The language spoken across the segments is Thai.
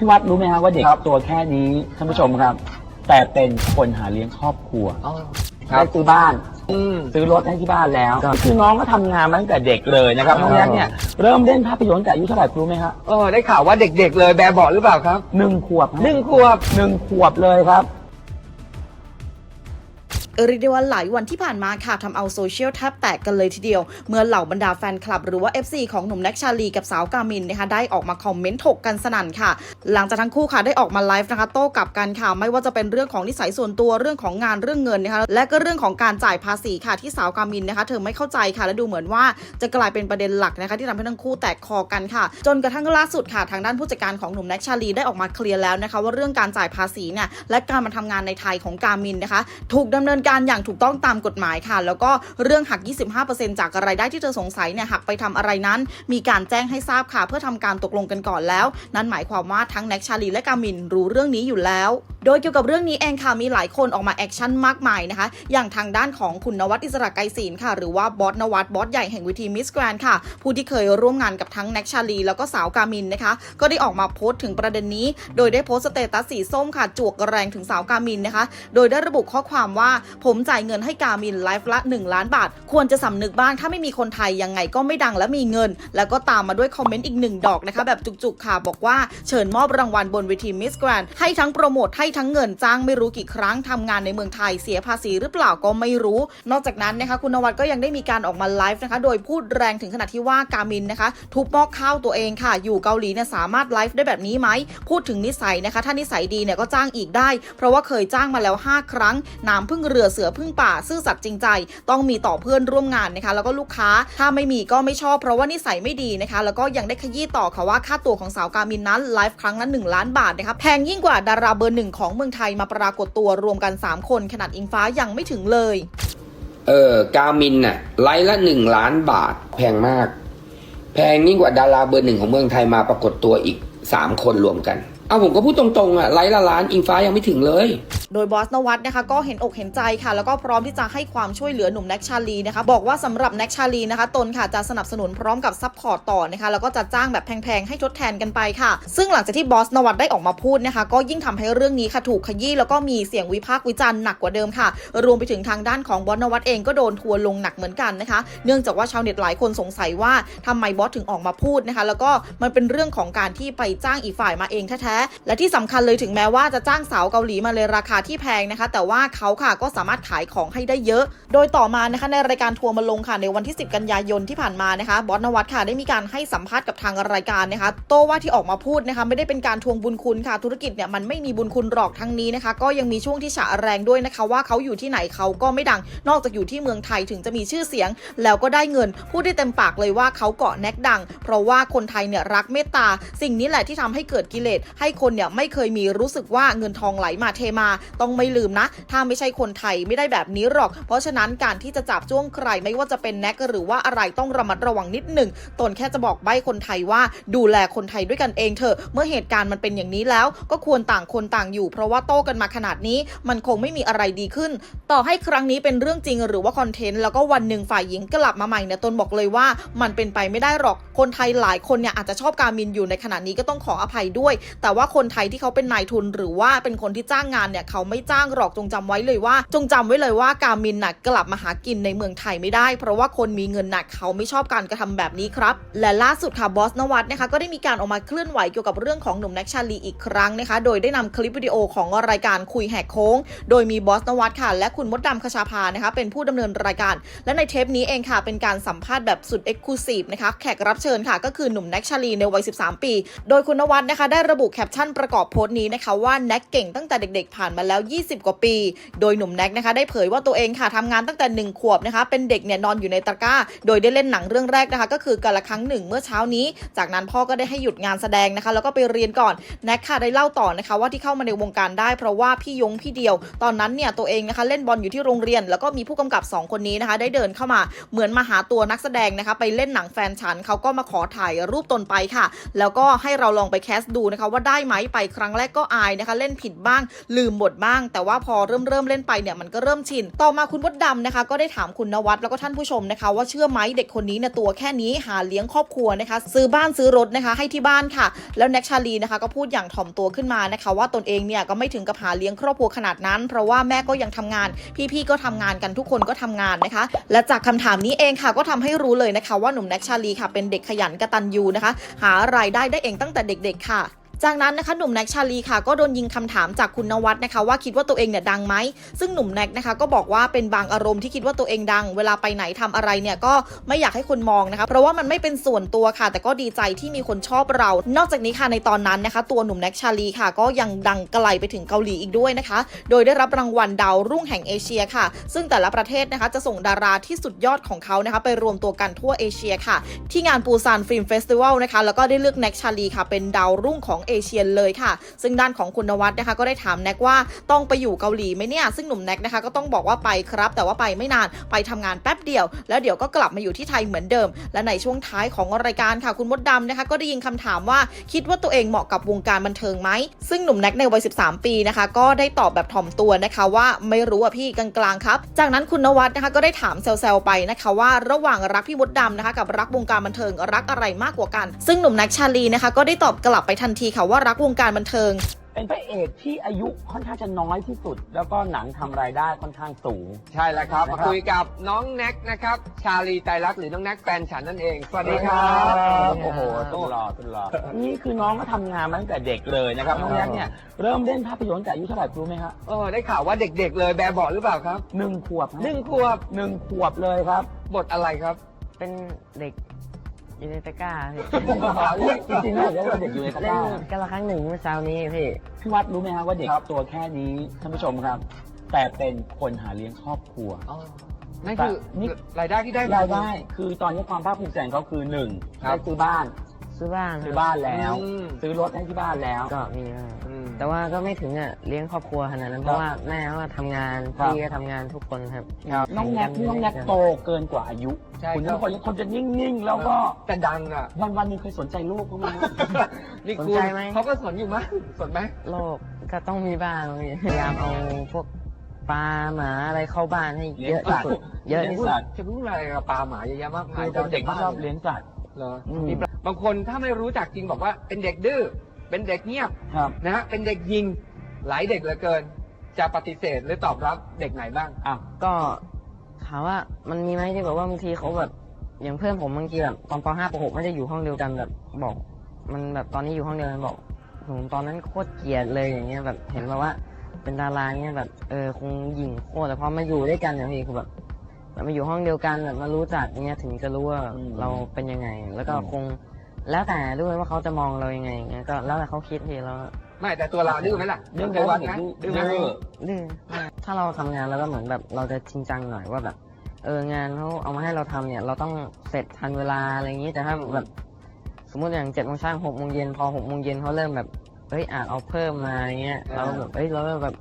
พี่วัดรู้ไหมฮะว่าเด็กครับ ตัวแค่นี้ท่านผู้ชมครับ แต่เป็นคนหาเลี้ยงครอบครัวอ๋อคได้รับซื้อบ้าน อืม ซื้อรถให้ที่บ้านแล้วครับ คือน้องก็ทำงานมาตั้งแต่เด็กเลยนะครับครับน้องแน็กเนี่ยเริ่มเล่นภาพยนตร์ตั้งแต่อายุเท่าไหร่รู้ไหมครับเออได้ข่าวว่าเด็กๆเลยแบบเบาะหรือเปล่าครับหนึ่งขวบฮะหนึ่งขวบหนึ่งขวบเลยครับ เรียกได้ว่าหลายวันที่ผ่านมาค่ะทำเอาโซเชียลแทบแตกกันเลยทีเดียว เมื่อเหล่าบรรดาแฟนคลับ หรือว่า FC ของหนุ่มแน็กชาลีกับสาวกามินนะคะได้ออกมาคอมเมนต์ถกกันสนั่นค่ะ หลังจากทั้งคู่ค่ะได้ออกมาไลฟ์นะคะโต้กลับกันค่ะ ไม่ว่าจะเป็นเรื่องของนิสัยส่วนตัวเรื่องของงานเรื่องเงินนะคะและก็เรื่องของการจ่ายภาษีค่ะที่สาวกามินนะคะเธอไม่เข้าใจค่ะและดูเหมือนว่าจะกลายเป็นประเด็นหลักนะคะที่ทำให้ทั้งคู่แตกคอกันค่ะ จนกระทั่งล่าสุดค่ะทางด้านผู้จัดการของหนุ่มแน็กชาลีได้ออกมาเคลียร์แล้วนะคะว่าเรื่องการจ่ายภาษีเนี่ยและการมาทำงานในไทยของกามินนะคะ ถูกดำเนินการอย่างถูกต้องตามกฎหมายค่ะ แล้วก็เรื่องหัก 25%จากรายได้ที่เธอสงสัยเนี่ยหักไปทำอะไรนั้น มีการแจ้งให้ทราบค่ะ เพื่อทำการตกลงกันก่อนแล้ว นั่นหมายความว่าทั้งแน็กชาลีและกามินรู้เรื่องนี้อยู่แล้ว โดยเกี่ยวกับเรื่องนี้เองค่ะมีหลายคนออกมาแอคชั่นมากมายนะคะ อย่างทางด้านของคุณนวัดอิสระไกรศีลค่ะ หรือว่าบอสนวัดบอสใหญ่แห่งวิธีมิสแกรนค่ะ ผู้ที่เคยร่วมงานกับทั้งแน็กชาลีแล้วก็สาวกามินนะคะ ก็ได้ออกมาโพสต์ถึงประเด็นนี้ โดยได้โพสต์สเตตัสสีส้มค่ะจวกแรงถึงสาวกามินนะคะ โดยได้ระบุข้อความว่าผมจ่ายเงินให้กามินไลฟ์ละ 1 ล้านบาท ควรจะสำนึกบ้างถ้าไม่มีคนไทยยังไงก็ไม่ดังและมีเงิน แล้วก็ตามมาด้วยคอมเมนต์อีกหนึ่งดอกนะคะ แบบจุกๆค่ะบอกว่าเชิญมอบรางวัลบนเวทีมิสแกรนให้ทั้งโปรโมทให้ทั้งเงินจ้างไม่รู้กี่ครั้งทำงานในเมืองไทยเสียภาษีหรือเปล่าก็ไม่รู้ นอกจากนั้นนะคะคุณนวัดก็ยังได้มีการออกมาไลฟ์นะคะ โดยพูดแรงถึงขนาดที่ว่ากามินนะคะ ทุบหม้อข้าวตัวเองค่ะ อยู่เกาหลีเนี่ยสามารถไลฟ์ได้แบบนี้ไหมพูดถึงนิสัยนะคะ ถ้านิสัยดีเนี่ยก็จ้างอีกได้ เพราะว่าเคยจ้างมาแล้ว 5 ครั้งน้ำพึ่งเรือเสือพึ่งป่าซื่อสัตย์จริงใจ ต้องมีต่อเพื่อนร่วมงานนะคะแล้วก็ลูกค้าถ้าไม่มีก็ไม่ชอบเพราะว่านิสัยไม่ดีนะคะ แล้วก็ยังได้ขยี้ต่อค่ะว่าค่าตัวของสาวกามินนั้นไลฟ์ครั้งละ1ล้านบาทนะคะแพงยิ่งกว่าดาราเบอร์หนึ่งของเมืองไทยมาปรากฏตัวรวมกัน 3 คน ขนาดอิงฟ้ายังไม่ถึงเลย เออกามินน่ะไลฟ์ละหนึ่งล้านบาท แพงมาก แพงยิ่งกว่าดาราเบอร์หนึ่งของเมืองไทยมาปรากฏตัวอีกสามคนรวมกัน เอาผมก็พูดตรงๆอะไลฟ์ละล้านอิงฟ้ายังไม่ถึงเลย โดยบอสนวัตนะคะก็เห็นอกเห็นใจค่ะ แล้วก็พร้อมที่จะให้ความช่วยเหลือหนุ่มแน็กชาลีนะคะบอกว่าสำหรับแน็กชาลีนะคะตนค่ะจะสนับสนุนพร้อมกับซัพพอร์ตต่อนะคะแล้วก็จะจ้างแบบแพงๆ ให้ทดแทนกันไปค่ะ ซึ่งหลังจากที่บอสนวัตได้ออกมาพูดนะคะ ก็ยิ่งทำให้เรื่องนี้ค่ะถูกขยี้แล้วก็มีเสียงวิพากษ์วิจารณ์หนักกว่าเดิมค่ะ รวมไปถึงทางด้านของบอสนวัตเองก็โดนทัวร์ลงหนักเหมือนกันนะคะ เนื่องจากว่าชาวเน็ตหลายคนสงสัยว่าทำไมบอสถึงออกมาพูดนะคะ แล้วก็มันเป็นเรื่องของการที่ไปจ้างอีกฝ่ายมาเองแท้ๆและที่สำคัญเลยถึงแม้ว่าจะจ้างสาวเกาหลีมาเลยราคาที่แพงนะคะ แต่ว่าเขาค่ะก็สามารถขายของให้ได้เยอะ โดยต่อมานะคะในรายการทัวร์มาลงค่ะในวันที่ 10 กันยายนที่ผ่านมานะคะบอสนวัตค่ะได้มีการให้สัมภาษณ์กับทางรายการนะคะ โต้ว่าที่ออกมาพูดนะคะไม่ได้เป็นการทวงบุญคุณค่ะธุรกิจเนี่ยมันไม่มีบุญคุณหรอกทั้งนี้นะคะ ก็ยังมีช่วงที่ฉะแรงด้วยนะคะ ว่าเขาอยู่ที่ไหนเขาก็ไม่ดังนอกจากอยู่ที่เมืองไทยถึงจะมีชื่อเสียง แล้วก็ได้เงินพูดได้เต็มปากเลยว่าเขาเกาะแน็กดัง เพราะว่าคนไทยเนี่ยรักเมตตา สิ่งนี้แหละที่ทำให้เกิดกิเลสให้คนเนี่ยไม่เคยมีรู้สึกว่าเงินทองไหลมาเทมา ต้องไม่ลืมนะ ถ้าไม่ใช่คนไทยไม่ได้แบบนี้หรอก เพราะฉะนั้นการที่จะจับจ้วงใครไม่ว่าจะเป็นแน็กหรือว่าอะไรต้องระมัดระวังนิดหนึ่งตนแค่จะบอกใบ้คนไทยว่าดูแลคนไทยด้วยกันเองเถอะ เมื่อเหตุการณ์มันเป็นอย่างนี้แล้ว ก็ควรต่างคนต่างอยู่ เพราะว่าโต้กันมาขนาดนี้ มันคงไม่มีอะไรดีขึ้น ต่อให้ครั้งนี้เป็นเรื่องจริงหรือว่าคอนเทนต์แล้วก็วันหนึ่งฝ่ายหญิงกลับมาใหม่เนี่ยตนบอกเลยว่ามันเป็นไปไม่ได้หรอกคนไทยหลายคนเนี่ยอาจจะชอบการมินอยู่ในขณะนี้ก็ต้องขออภัยด้วย แต่ว่าว่าคนไทยที่เขาเป็นนายทุน หรือว่าเป็นคนที่จ้างงานเนี่ยเขาไม่จ้างหรอกจงจำไว้เลยว่า จงจำไว้เลยว่าการมินน่ะกลับมาหากินในเมืองไทยไม่ได้ เพราะว่าคนมีเงินหนักเขาไม่ชอบการกระทำแบบนี้ครับ และล่าสุดค่ะบอสนวัตนะคะก็ได้มีการออกมาเคลื่อนไหวเกี่ยวกับเรื่องของหนุ่มแน็กชาลีอีกครั้งนะคะ โดยได้นำคลิปวิดีโอของรายการคุยแหกโค้ง โดยมีบอสนวัตค่ะ และคุณมดดำคชาภานะคะเป็นผู้ดำเนินรายการ และในเทปนี้เองค่ะ เป็นการสัมภาษณ์แบบสุดเอ็กซ์คลูซีฟนะคะแขกรับเชิญค่ะ ก็คือหนุ่มแน็กชาลีในวัย 13 ปี โดยคุณนวัตนะคะได้ระบุแคปชั่นประกอบโพสต์นี้นะคะว่าแน็กเก่งตั้งแต่เด็กๆ ผ่านมาแล้ว 20 กว่าปี โดยหนุ่มแน็กนะคะได้เผยว่าตัวเองค่ะทำงานตั้งแต่ 1 ขวบนะคะ เป็นเด็กเนี่ยนอนอยู่ในตะกร้า โดยได้เล่นหนังเรื่องแรกนะคะ ก็คือกันละครั้งหนึ่งเมื่อเช้านี้ จากนั้นพ่อก็ได้ให้หยุดงานแสดงนะคะ แล้วก็ไปเรียนก่อนแน็กค่ะได้เล่าต่อนะคะว่าที่เข้ามาในวงการได้เพราะว่าพี่ยงพี่เดียว ตอนนั้นเนี่ยตัวเองนะคะเล่นบอลอยู่ที่โรงเรียน แล้วก็มีผู้กำกับ 2 คนนี้นะคะ ได้เดินเข้ามาเหมือนมาหาตัวนักแสดงนะคะไปเล่นหนังแฟนฉันเขาก็มาขอถ่ายรูปตนไปค่ะ แล้วก็ให้เราลองไปแคสดูนะคะว่าได้ไหมไปครั้งแรกก็อายนะคะ เล่นผิดบ้างลืมบทบ้าง แต่ว่าพอเริ่มเริ่มเล่นไปเนี่ยมันก็เริ่มชิน ต่อมาคุณมดดำนะคะ ก็ได้ถามคุณนวัดแล้วก็ท่านผู้ชมนะคะ ว่าเชื่อไหมเด็กคนนี้เนี่ยตัวแค่นี้หาเลี้ยงครอบครัวนะคะ ซื้อบ้านซื้อรถนะคะ ให้ที่บ้านค่ะ แล้วแน็กชาลีนะคะ ก็พูดอย่างถ่อมตัวขึ้นมานะคะ ว่าตนเองเนี่ยก็ไม่ถึงกับหาเลี้ยงครอบครัวขนาดนั้น เพราะว่าแม่ก็ยังทำงาน พี่ๆก็ทำงานกันทุกคนก็ทำงานนะคะ และจากคำถามนี้เองค่ะก็ทำให้รู้เลยนะคะ ว่าหนุ่มแน็กชาลีค่ะเป็นเด็กขยันกระตันยูนะคะ หารายได้ได้เองตั้งแต่เด็ก ๆ ค่ะ จากนั้นนะคะหนุ่มแน็กชาลีค่ะ ก็โดนยิงคำถามจากคุณนวัดนะคะว่าคิดว่าตัวเองเนี่ยดังไหม ซึ่งหนุ่มแน็กนะคะก็บอกว่าเป็นบางอารมณ์ที่คิดว่าตัวเองดัง เวลาไปไหนทำอะไรเนี่ยก็ไม่อยากให้คนมองนะคะ เพราะว่ามันไม่เป็นส่วนตัวค่ะ แต่ก็ดีใจที่มีคนชอบเรา นอกจากนี้ค่ะในตอนนั้นนะคะ ตัวหนุ่มแน็กชาลีค่ะ ก็ยังดังไกลไปถึงเกาหลีอีกด้วยนะคะ โดยได้รับรางวัลดาวรุ่งแห่งเอเชียค่ะ ซึ่งแต่ละประเทศนะคะจะส่งดาราที่สุดยอดของเขานะคะ ไปรวมตัวกันทั่วเอเชียค่ะ ที่งานปูซานฟิล์มเฟสติวัลนะคะแล้วก็ได้เลือกแน็กชาลีค่ะเป็นดาวรุ่งของเอเชียเลยค่ะ ซึ่งด้านของคุณนวัดนะคะก็ได้ถามแน็กว่าต้องไปอยู่เกาหลีไหมเนี่ย ซึ่งหนุ่มแน็กนะคะก็ต้องบอกว่าไปครับ แต่ว่าไปไม่นานไปทำงานแป๊บเดียว แล้วเดี๋ยวก็กลับมาอยู่ที่ไทยเหมือนเดิม และในช่วงท้ายของรายการค่ะคุณมดดำนะคะก็ได้ยินคำถามว่าคิดว่าตัวเองเหมาะกับวงการบันเทิงไหมซึ่งหนุ่มแน็กในวัย 13 ปีนะคะก็ได้ตอบแบบถ่อมตัวนะคะว่าไม่รู้อะพี่กลางๆครับ จากนั้นคุณนวัดนะคะก็ได้ถามเซลๆไปนะคะว่าระหว่างรักพี่มดดำนะคะกับรักวงการบันเทิงรักอะไรมากกว่ากัน ซึ่งหนุ่มแน็กชาลีนะคะก็ได้ตอบกลับไปทันทีค่ะว่ารักวงการบันเทิง เป็นพระเอกที่อายุค่อนข้างจะน้อยที่สุด แล้วก็หนังทำรายได้ค่อนข้างสูง ใช่แล้วครับนะครัมาบคุยกับน้องแน็กนะครับ ชาลีไตรลักษณ์หรือน้องแน็กแฟนฉันนั่นเอง สวัสดีครับบ โอ้โหตุลอตุลอนี่คือน้องก็ทำงานมาตั้งแต่เด็กเลยนะครับน้องแน็กเนี่ยเริ่มเล่นภาพยนตร์แต่อายุเท่าไหร่รู้ไหมครับเออได้ข่าวว่าเด็กๆ เลยแบบบอกหรือเปล่าครับหนึ่งขวบฮะหนึ่งขวบหนึ่งขวบเลยครับ บทอะไรครับ เป็นเด็ก อยู่ในตะกร้าพี่จริงๆแล้วเรียกว่าเด็กอยู่ในตะกเล่ร้ากันละครั้งหนึ่งเมื่อเช้านี้พี่พี่วัดรู้ไหมครับว่าเด็กตัวแค่นี้ท่านผู้ชมครับ แต่เป็นคนหาเลี้ยงครอบครัว นั่นคือนี่ รายได้ที่ได้รายได้คือตอนนี้ความภาคภูมิใจของเขาคือหนึ่งครับ ได้ซื้อบ้าน ซื้อบ้านซื้อบ้านแล้ว อืม ซื้อรถให้ที่บ้านแล้ว ก็มีบ้างอืม แต่ว่าก็ไม่ถึงอะเลี้ยงครอบครัวขนาดนั้นเพราะว่าแม่เขาก็ทำงานครับ พี่ก็ทำงานทุกคนครับน้องแน็กน้องแน็กโตเกินกว่าอายุใช่คุณครัทุบกคนคนจะนิ่งๆ แล้วก็แต่ดังอะ วันวันๆหนึงเคยสนใจลูกเขาไหม นี่สนคุณใจไหมเขาก็สนอยู่มั้ยสนไหมโลกก็ต้องมีบ้างพี่พยายามเอาพวกปลาหมาอะไรเข้าบ้านให้เยอะที่สุดเยอะที่สุด จะพูดอะไรกับปลาหมาเยอะแยะมากมาคืยอเป็นเด็กที่ชอบเลี้ยงสัตว์ เหรออืม มีปลา บางคนถ้าไม่รู้จักจริงบอกว่าเป็นเด็กดื้อเป็นเด็กเงียบครับ นะฮะเป็นเด็กยิงหลายเด็กเหลือเกิน จะปฏิเสธหรือตอบรับเด็กไหนบ้าง อะ ก็ถามว่ามันมีไหมที่แบบว่าบางทีเขาแบบอย่างเพื่อนผมบางทีแบบตอนป .5 ป .6 ไม่ได้อยู่ห้องเดียวกันแบบบอก มันแบบตอนนี้อยู่ห้องเดียวกันบอกผมตอนนั้นโคตรเกลียดเลยอย่างเงี้ยแบบเห็นแบบว่าเป็นดาราเงี้ยแบบเออคงหยิ่งโคตรแต่พอมาอยู่ด้วยกันเนี่ยพี่คือแบบแบบมาอยู่ห้องเดียวกันแบบมารู้จักเงี้ยถึงจะรู้ว่าอืมเราเป็นยังไง แล้วก็อืมคง แล้วแต่ด้วยว่าเขาจะมองเรายังไงเงี้ยก็แล้วแต่เขาคิดพี่แล้วไม่แต่ตัวเราดื้อไหมล่ะเรื่องเคยวัดเด็กไหมดื้อดื้อไหมดื้อดื้อมากถ้าเราทำงานแล้วก็เหมือนแบบเราจะจริงจังหน่อยว่าแบบ เอองานเขาเอามาให้เราทำเนี่ย เราต้องเสร็จทันเวลาอะไรอย่างนี้แต่ถ้าแบบสมมติอย่างเจ็ดโมงเช้าหกโมงเย็นพอหกโมงเย็นเขาเริ่มแบบเอ้ยอะเอาเพิ่มมาอย่างเงี้ยเราก็แบบเอ้ยเราก็แบบ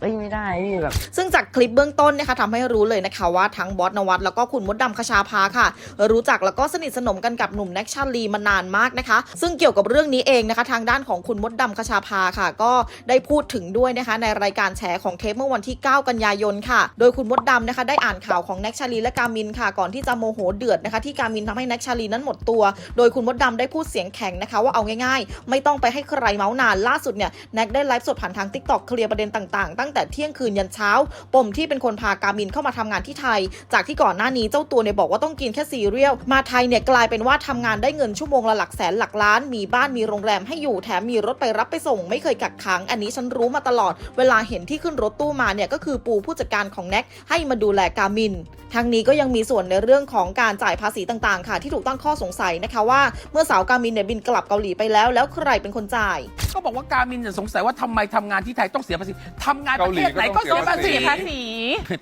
เอ้ยไม่ได้พี่แบบ ซึ่งจากคลิปเบื้องต้นนะคะทำให้รู้เลยนะคะว่าทั้งบอสนวัตแล้วก็คุณมดดำคชาภาค่ะ รู้จักแล้วก็สนิทสนมกันกับหนุ่มแน็กชาลีมานานมากนะคะ ซึ่งเกี่ยวกับเรื่องนี้เองนะคะ ทางด้านของคุณมดดำคชาภาค่ะ ก็ได้พูดถึงด้วยนะคะ ในรายการแฉของเทปเมื่อวันที่ 9 กันยายนค่ะ โดยคุณมดดำนะคะ ได้อ่านข่าวของแน็กชาลีและกามินค่ะ ก่อนที่จะโมโหเดือดนะคะ ที่กามินทำให้แน็กชาลีนั้นหมดตัว โดยคุณมดดำได้พูดเสียงแข็งนะคะ ว่าเอาง่าย ๆ ไม่ต้องไปให้ใครเมาส์นานล่าสุดเนี่ยแน็กได้ไลฟ์สดผ่านทางทิกตอกเคลียร์ประเด็นต่างๆตั้งแต่เที่ยงคืนยันเช้า ปมที่เป็นคนพากามินเข้ามาทำงานที่ไทย จากที่ก่อนหน้านี้เจ้าตัวเนี่ยบอกว่าต้องกินแค่ซีเรียล มาไทยเนี่ยกลายเป็นว่าทำงานได้เงินชั่วโมงละหลักแสนหลักล้าน มีบ้านมีโรงแรมให้อยู่แถมมีรถไปรับไปส่ง ไม่เคยกักขัง อันนี้ฉันรู้มาตลอด เวลาเห็นที่ขึ้นรถตู้มาเนี่ยก็คือปูผู้จัดการของแน็กให้มาดูแลกามิน ทั้งนี้ก็ยังมีส่วนในเรื่องของการจ่ายภาษีต่างๆ ค่ะ ที่ถูกตั้งข้อสงสัยนะคะว่าเมื่อสาวกามินเนี่ยบินกลับเกาหลีไปแล้ว แล้วใครเป็นคนจ่าย ก็บอกว่าการมินเนี่ยสงสัยว่าทำไมทำงานที่ไทยต้องเสียภาษีทำงานประเทศไหนก็เสียภาษีภาษี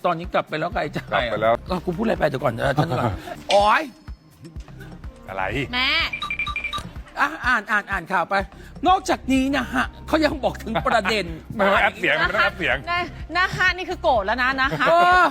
ตอนนี้กลับไปแล้วใครจะกลับไปแล้ว ก็กูพูดอะไรไปเดี๋ยวก่อนเออฉันก่อนโอ้ยอะไร แม่ อะอ่านอ่านอ่านข่าวไป นอกจากนี้นะฮะเขายังบอกถึงประเด็น ไม่ต้องแอปเสียงไม่ต้องแอปเสียง นะนะคะนี่คือโกรธแล้วนะนะคะ เออ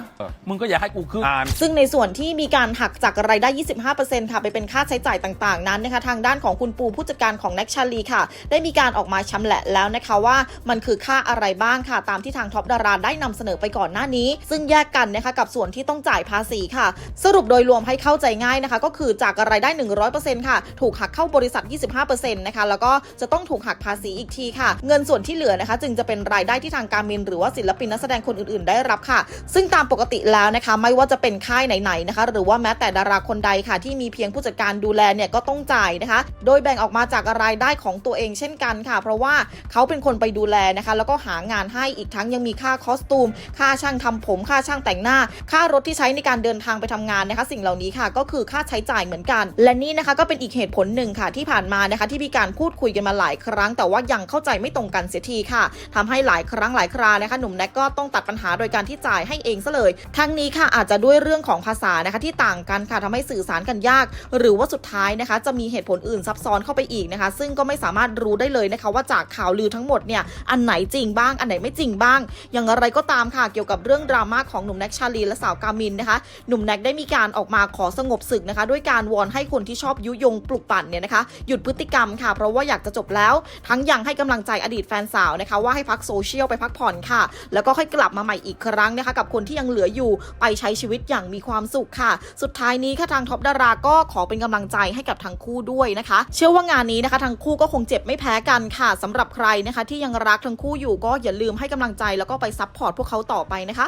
มึงก็อย่าให้กูขึ้น อ่าน ซึ่งในส่วนที่มีการหักจากรายได้ 25%ค่ะไปเป็นค่าใช้จ่ายต่างๆ นั้นนะคะ ทางด้านของคุณปูผู้จัดการของแน็กชาลีค่ะ ได้มีการออกมาชำแหละแล้วนะคะว่ามันคือค่าอะไรบ้างค่ะ ตามที่ทางท็อปดาราได้นำเสนอไปก่อนหน้านี้ ซึ่งแยกกันนะคะกับส่วนที่ต้องจ่ายภาษีค่ะ สรุปโดยรวมให้เข้าใจง่ายนะคะ ก็คือจากรายได้ 100%ค่ะ ถูกหักเข้าบริษัท 25%นะคะ แล้วก็จะต้องถูกหักภาษีอีกทีค่ะ เงินส่วนที่เหลือนะคะ จึงจะเป็นรายได้ที่ทางการมินหรือว่าศิลปินนักแสดงคนอื่นๆ ได้รับค่ะ ซึ่งตามปกติแล้วนะคะ ไม่ว่าจะเป็นค่ายไหนๆนะคะ หรือว่าแม้แต่ดาราคนใดค่ะ ที่มีเพียงผู้จัดการดูแลเนี่ยก็ต้องจ่ายนะคะ โดยแบ่งออกมาจากรายได้ของตัวเองเช่นกันค่ะ เพราะว่าเขาเป็นคนไปดูแลนะคะ แล้วก็หางานให้อีกทั้งยังมีค่าคอสตูม ค่าช่างทำผม ค่าช่างแต่งหน้า ค่ารถที่ใช้ในการเดินทางไปทำงานนะคะ สิ่งเหล่านี้ค่ะ ก็คือค่าใช้จ่ายเหมือนกัน และนี่นะคะก็เป็นอีกเหตุผลหนึ่งค่ะที่ผ่านมานะคะ ที่มีการพูดคุยกันมาหลายครั้ง แต่ว่ายังเข้าใจไม่ตรงกันเสียทีค่ะทำให้หลายครั้งหลายครานะคะหนุ่มแน็กก็ต้องตัดปัญหาโดยการที่จ่ายให้เองซะเลยทั้งนี้ค่ะอาจจะด้วยเรื่องของภาษานะคะที่ต่างกันค่ะทำให้สื่อสารกันยาก หรือว่าสุดท้ายนะคะจะมีเหตุผลอื่นซับซ้อนเข้าไปอีกนะคะ ซึ่งก็ไม่สามารถรู้ได้เลยนะคะ ว่าจากข่าวลือทั้งหมดเนี่ยอันไหนจริงบ้างอันไหนไม่จริงบ้าง อย่างไรก็ตามค่ะเกี่ยวกับเรื่องดราม่าของหนุ่มแน็กชาลีและสาวกามินนะคะหนุ่มแน็กได้มีการออกมาขอสงบศึกนะคะ ด้วยการวอนให้คนที่ชอบยุยงปลุกปั่นเนี่ยนะคะหยุดพฤติกรรมค่ะ เพราะว่าอยากจะจบแล้วทั้งยังให้กำลังใจอดีตแฟนสาวนะคะว่าให้พักโซเชียลไปพักผ่อนค่ะ แล้วก็ค่อยกลับมาใหม่อีกครั้งนะคะกับคนที่ยังเหลืออยู่ไปใช้ชีวิตอย่างมีความสุขค่ะ สุดท้ายนี้ค่ะทางท็อปดาราก็ขอเป็นกำลังใจให้กับทั้งคู่ด้วยนะคะ เชื่อว่างานนี้นะคะทั้งคู่ก็คงเจ็บไม่แพ้กันค่ะสำหรับใครนะคะที่ยังรักทั้งคู่อยู่ก็อย่าลืมให้กำลังใจแล้วก็ไปซัพพอร์ตพวกเขาต่อไปนะคะ